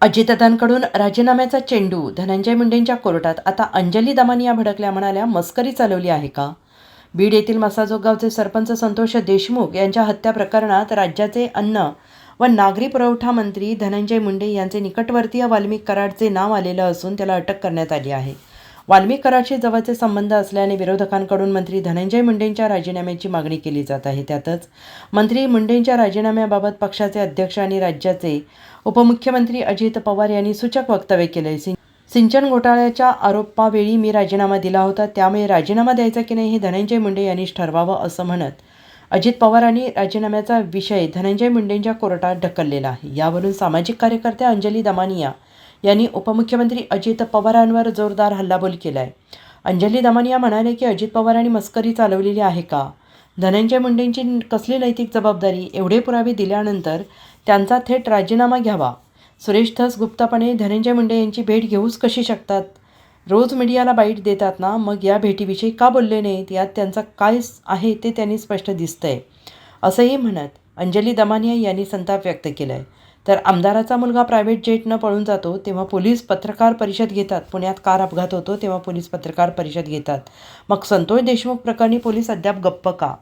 अजितदादांकडून राजीनाम्याचा चेंडू धनंजय मुंडेंच्या कोर्टात आता अंजली दमानिया भडकल्या म्हणाल्या मस्करी चालवली आहे का? बीड येथील मसाजोग गावचे सरपंच संतोष देशमुख यांच्या हत्या प्रकरणात राज्याचे अन्न व नागरी पुरवठा मंत्री धनंजय मुंडे यांचे निकटवर्तीय वाल्मिक कराडचे नाव आलेलं असून त्याला अटक करण्यात आली आहे. वाल्मिक जवळचे संबंध असल्याने विरोधकांकडून मंत्री धनंजय मुंडेंच्या राजीनाम्याची मागणी केली जात आहे. त्यातच मंत्री मुंडेंच्या राजीनाम्याबाबत पक्षाचे अध्यक्ष आणि राज्याचे उपमुख्यमंत्री अजित पवार यांनी सूचक वक्तव्य केले. सिं सिंचन घोटाळ्याच्या आरोपावेळी मी राजीनामा दिला होता त्यामुळे राजीनामा द्यायचा की नाही हे धनंजय मुंडे यांनीच ठरवावं असं म्हणत अजित पवारांनी राजीनाम्याचा विषय धनंजय मुंडेंच्या कोर्टात ढकललेला आहे. यावरून सामाजिक कार्यकर्त्या अंजली दमानिया यांनी उपमुख्यमंत्री अजित पवारांवर जोरदार हल्लाबोल केला आहे अंजली दमानिया म्हणाले की अजित पवारांनी मस्करी चालवलेली आहे का? धनंजय मुंडेंची कसली नैतिक जबाबदारी एवढे पुरावे दिल्यानंतर त्यांचा थेट राजीनामा घ्यावा. सुरेश धस गुप्तपणे धनंजय मुंडे यांची भेट घेऊच कशी शकतात? रोज मीडियाला बाईट देतात ना मग या भेटीविषयी का बोलले नाहीत? यात त्यांचा काय आहे ते त्यांनी स्पष्ट दिसतंय. असंही म्हणत अंजली दमानिया यांनी संताप व्यक्त केला आहे तर आमदाराचा मुलगा प्रायव्हेट जेटनं पळून जातो तेव्हा पोलीस पत्रकार परिषद घेतात. पुण्यात कार अपघात होतो तेव्हा पोलीस पत्रकार परिषद घेतात. मग संतोष देशमुख प्रकरणी पोलीस अद्याप गप्प का?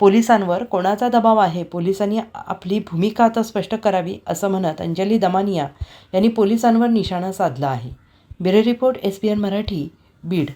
पोलिसांवर कोणाचा दबाव आहे? पोलिसांनी आपली भूमिका आता स्पष्ट करावी असं म्हणत अंजली दमानिया यांनी पोलिसांवर निशाणा साधला आहे. Bureau report S B N Marathi Beed.